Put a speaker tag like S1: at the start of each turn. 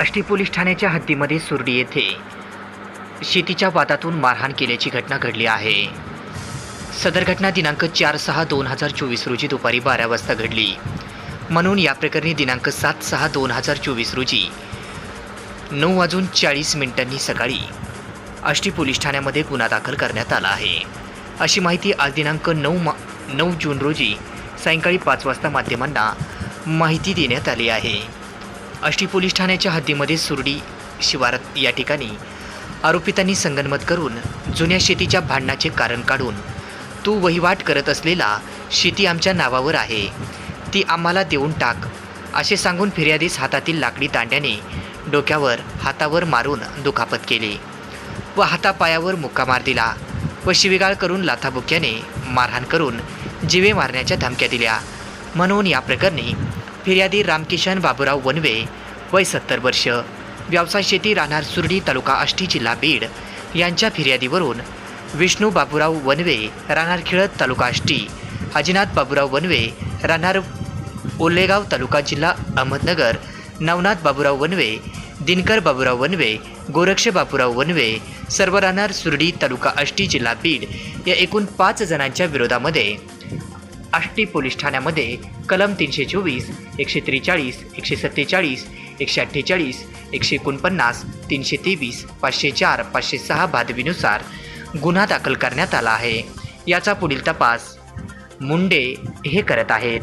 S1: Ashti police ठाण्याच्या हद्दीमध्ये सुरडी येथे शेतीच्या वादातून मारहाण केल्याची घटना घडली आहे. सदर घटना दिनांक चार सहा दोन हजार चोवीस रोजी दुपारी बारा वाजता घडली. म्हणून या प्रकरणी दिनांक सात सहा दोन हजार चोवीस रोजी नऊ वाजून चाळीस मिनिटांनी सकाळी आष्टी पोलीस ठाण्यामध्ये गुन्हा दाखल करण्यात आला आहे. अशी माहिती आज दिनांक नऊ मा नऊ जून रोजी सायंकाळी पाच वाजता माध्यमांना माहिती देण्यात आली आहे. आष्टी पोलीस ठाण्याच्या हद्दीमध्ये सुरडी शिवारात या ठिकाणी आरोपितांनी संगनमत करून जुन्या शेतीच्या भांडणाचे कारण काढून तू वहिवाट करत असलेला शेती आमच्या नावावर आहे ती आम्हाला देऊन टाक असे सांगून फिर्यादीस हातातील लाकडी दांड्याने डोक्यावर हातावर मारून दुखापत केली व हातापायावर मुक्का मार दिला व शिवीगाळ करून लाथाबुक्याने मारहाण करून जिवे मारण्याच्या धमक्या दिल्या. म्हणून या प्रकरणी फिर्यादी रामकिशन बाबुराव वनवे वय सत्तर वर्ष. व्यवसाय शेती राहणार सुरडी तालुका आष्टी जिल्हा बीड. यांच्या फिर्यादीवरून विष्णू बाबुराव वनवे राहणार खिळत तालुका आष्टी. अजिनाथ बाबुराव वनवे राहणार ओल्लेगाव तालुका जिल्हा Ahmednagar. Navnath Baburao one way Dinkar Baburao one way Goraksh Baburao one way सर्व राहणार सुरडी तालुका आष्टी जिल्हा बीड. या एकूण पाच जणांच्या विरोधामध्ये आष्टी पोलीस ठाण्यामध्ये कलम तीनशे चोवीस एकशे त्रेचाळीस एकशे सत्तेचाळीस एकशे अठ्ठेचाळीस एकशे एकोणपन्नास तीनशे तेवीस पाचशे चार पाचशे सहा भादवीनुसार गुन्हा दाखल करण्यात आला आहे. याचा पुढील तपास मुंडे हे करत आहेत.